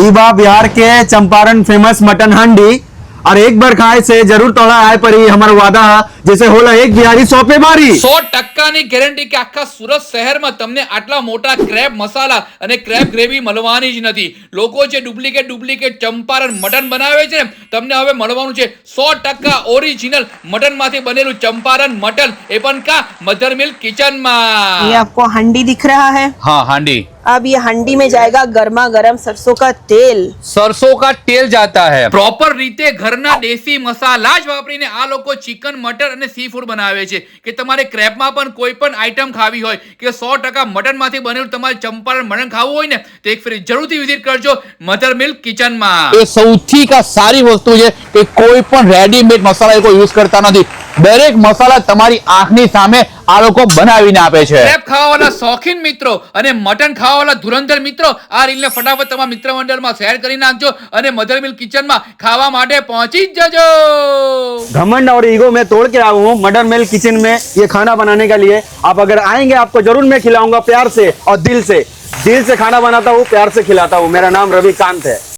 ईवा बिहार के Champaran famous mutton हांडी और एक बार खाए से जरूर तोड़ा आए पर ही हमारा वादा जैसे होला एक बिहारी सौ पे मारी સો ટકાની ગેરંટી કે આખા સુરત શહેરમાં તમને આટલા મોટા ક્રેબ મસાલા અને ક્રેબ ગ્રેવી મળવાની જ નથી લોકો જે ડુપ્લિકેટ ડુપ્લિકેટ ચંપારણ મટન બનાવે છે ને તમને હવે મળવાનું છે સો ટકા ઓરિજિનલ મટન માંથી બનેલું ચંપારણ મટન એ પણ કા મધર મિલ્ક કિચનમાં ये आपको हांडी दिख रहा है હા હાંડી अब ये हांडी में जाएगा गर्मा गर्म सरसों का तेल સરસો કા તેલ જાતા હે પ્રોપર રીતે ઘરના દેશી મસાલા જ વાપરીને આ લોકો ચિકન મટન અને સી ફૂડ બનાવે છે કે તમારે ક્રેપમાં પણ કોઈ પણ આઈટમ ખાવી હોય કે સો ટકા મટન માંથી બનેલું તમારે ચંપારણ મટન ખાવું હોય ને તો એક ફેરી જરૂરથી વિઝિટ કરજો મધર મિલ્ક કિચનમાં એ સૌથી કા સારી વસ્તુ છે કે કોઈ પણ રેડીમેડ મસાલા એ કોઈ યુઝ કરતા નથી દરેક મસાલા તમારી આંખની સામે આ લોકો બનાવીને આપે છે ક્રેપ ખાવાવાળા શોખીન મિત્રો અને મટન ખાવાવાળા ધુરંધર મિત્રો આ રીલને ફટાફટ તમારા મિત્ર મંડળમાં શેર કરી નાખજો અને મધર મિલ્ક કિચનમાં ખાવા માટે પહોંચી જ જજો घमंड और ईगो में तोड़ के आया हूँ मटन मिल किचन में ये खाना बनाने के लिए आप अगर आएंगे आपको जरूर मैं खिलाऊंगा प्यार से और दिल से दिल से खाना बनाता हूँ प्यार से खिलाता हूँ मेरा नाम रविकांत है